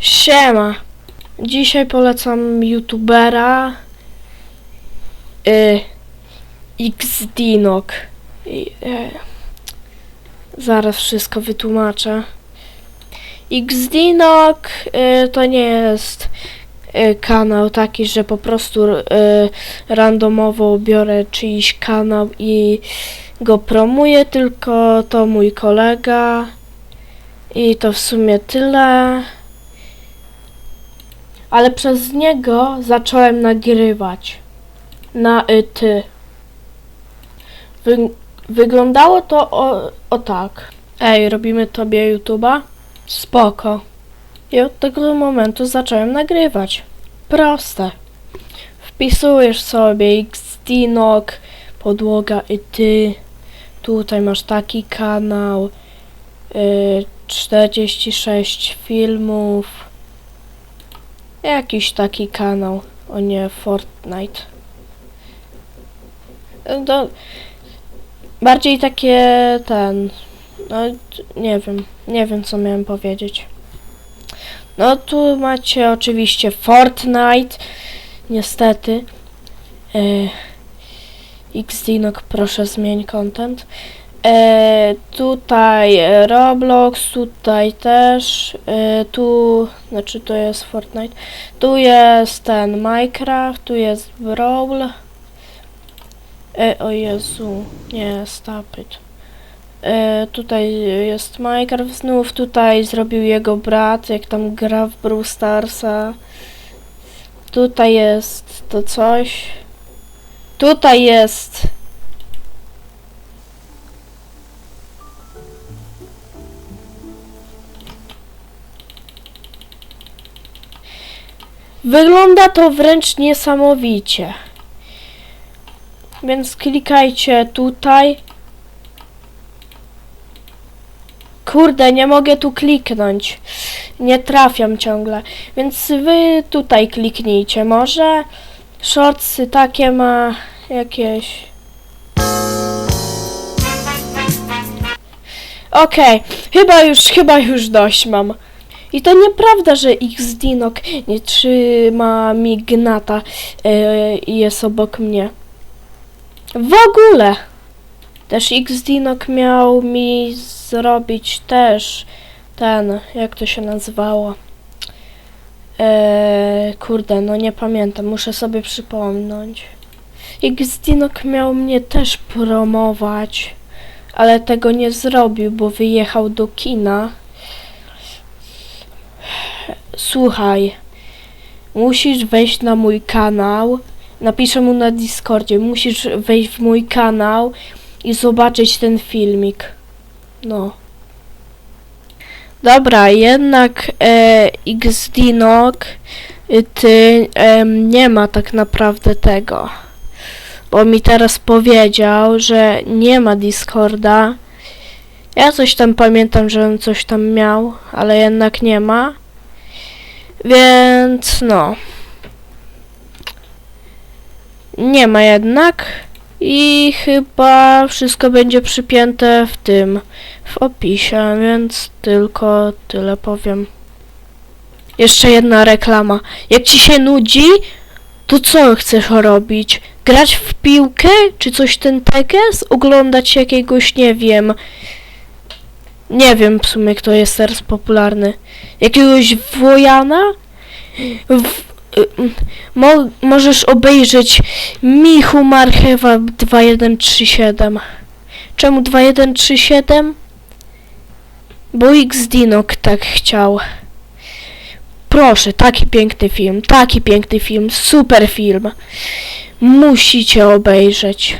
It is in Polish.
Siema. Dzisiaj polecam youtubera y, XDinok. I, y, zaraz wszystko wytłumaczę. XDinok y, to nie jest y, kanał taki, że po prostu y, randomowo biorę czyjś kanał i go promuję, tylko to mój kolega. I to w sumie tyle. Ale przez niego zacząłem nagrywać. Na y, ty. Wy, wyglądało to o, o tak. Ej, robimy tobie YouTube'a? Spoko. I od tego momentu zacząłem nagrywać. Proste. Wpisujesz sobie xdinok, podłoga i ty. Tutaj masz taki kanał. Y, 46 filmów. Jakiś taki kanał, o nie Fortnite. To bardziej takie ten. No nie wiem, nie wiem co miałem powiedzieć. No tu macie oczywiście Fortnite. Niestety. Yy, XDinok, proszę zmień content. E, tutaj Roblox, tutaj też, e, tu, znaczy to jest Fortnite, tu jest ten Minecraft, tu jest Brawl, e, o Jezu, nie, stop it. E, tutaj jest Minecraft znów, tutaj zrobił jego brat, jak tam gra w Brawl Starsa. Tutaj jest to coś. Tutaj jest Wygląda to wręcz niesamowicie. Więc klikajcie tutaj. Kurde, nie mogę tu kliknąć. Nie trafiam ciągle. Więc wy tutaj kliknijcie może. Shortsy takie ma jakieś. Okej, chyba już, chyba już dość mam. I to nieprawda, że Xdinok nie trzyma mi gnata e, i jest obok mnie. W ogóle! Też Xdinok miał mi zrobić też ten, jak to się nazywało. E, kurde, no nie pamiętam, muszę sobie przypomnieć. Xdinok miał mnie też promować, ale tego nie zrobił, bo wyjechał do kina. Słuchaj, musisz wejść na mój kanał. Napiszę mu na Discordzie. Musisz wejść w mój kanał i zobaczyć ten filmik. No. Dobra, jednak e, XDinok y, ty em, nie ma tak naprawdę tego. Bo mi teraz powiedział, że nie ma Discorda. Ja coś tam pamiętam, że on coś tam miał, ale jednak nie ma. Więc no. Nie ma jednak. I chyba wszystko będzie przypięte w tym, w opisie, więc tylko tyle powiem. Jeszcze jedna reklama. Jak ci się nudzi, to co chcesz robić? Grać w piłkę? Czy coś ten teges? Oglądać jakiegoś, nie wiem, nie wiem w sumie kto jest teraz popularny. Jakiegoś Wojana? W, mo, możesz obejrzeć Michu Marchewa 2137. Czemu 2137? Bo Xdinok tak chciał. Proszę, taki piękny film, taki piękny film, super film. Musicie obejrzeć.